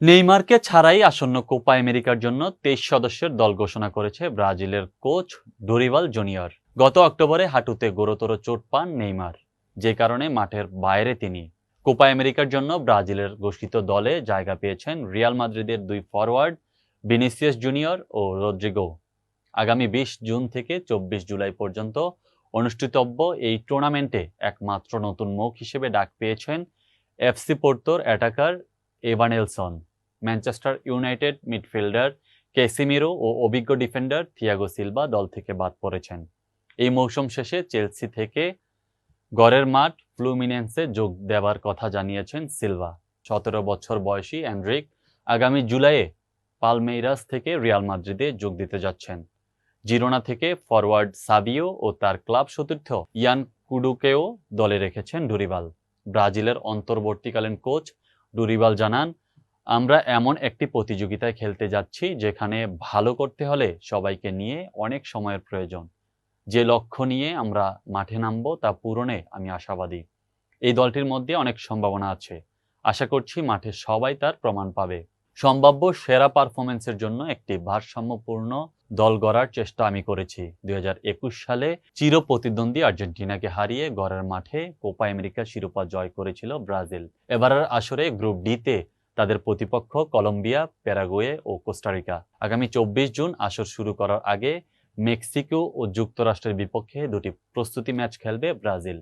নেইমারকে ছাড়াই আসন্ন কোপা আমেরিকার জন্য তেইশ সদস্যের দল ঘোষণা করেছে ব্রাজিলের কোচ ডোরিভাল জুনিয়র। গত অক্টোবরে হাঁটুতে গুরুতর চোট পান নেইমার, যে কারণে মাঠের বাইরে তিনি। কোপা আমেরিকার জন্য ব্রাজিলের ঘোষিত দলে জায়গা পেয়েছেন রিয়াল মাদ্রিদের দুই ফরওয়ার্ড ভিনিসিয়াস জুনিয়র ও রদ্রিগো। আগামী বিশ জুন থেকে চব্বিশ জুলাই পর্যন্ত অনুষ্ঠিতব্য এই টুর্নামেন্টে একমাত্র নতুন মুখ হিসেবে ডাক পেয়েছেন FC পোর্তোর attacker Evanilson. Manchester United midfielder Casemiro ও অভিজ্ঞ ডিফেন্ডার থিয়াগো সিলভা দল থেকে বাদ পড়েছেন। এই মৌসুম শেষে চেলসি থেকে গড়ের মাঠ ফ্লুমিনেন্সে যোগ দেওয়ার কথা জানিয়েছেন সিলভা সতেরো বছর বয়সী অ্যান্ড্রিক আগামী জুলাইয়ে পালমেইরাস থেকে রিয়াল মাদ্রিদে যোগ দিতে যাচ্ছেন। জিরোনা থেকে ফরওয়ার্ড সাবিও ও তার ক্লাব সতীর্থ ইয়ান কুডুকেও দলে রেখেছেন ডুরিবাল ব্রাজিলের অন্তর্বর্তীকালীন কোচ ডুরিবাল জানান আমরা এমন একটি প্রতিযোগিতায় খেলতে যাচ্ছি যেখানে ভালো করতে হলে সবাইকে নিয়ে অনেক সময়ের প্রয়োজন। যে লক্ষ্য নিয়ে আমরা মাঠে নামবো তা পূরণে আমি আশাবাদী। এই দলটির মধ্যে অনেক সম্ভাবনা আছে। আশা করছি মাঠে সবাই তার প্রমাণ পাবে। সম্ভাব্য সেরা পারফরমেন্সের জন্য একটি ভারসাম্যপূর্ণ দল গড়ার চেষ্টা আমি করেছি। দুই হাজার একুশ সালে চির প্রতিদ্বন্দ্বী আর্জেন্টিনাকে হারিয়ে গড়ের মাঠে কোপা আমেরিকা শিরোপা জয় করেছিল ব্রাজিল। এবারের আসরে গ্রুপ ডিতে তাদের প্রতিপক্ষ কলম্বিয়া, প্যারাগুয়ে ও কোস্টারিকা আগামী চব্বিশ জুন আসর শুরু করার আগে মেক্সিকো ও যুক্তরাষ্ট্রের বিপক্ষে দুটি প্রস্তুতি ম্যাচ খেলবে ব্রাজিল।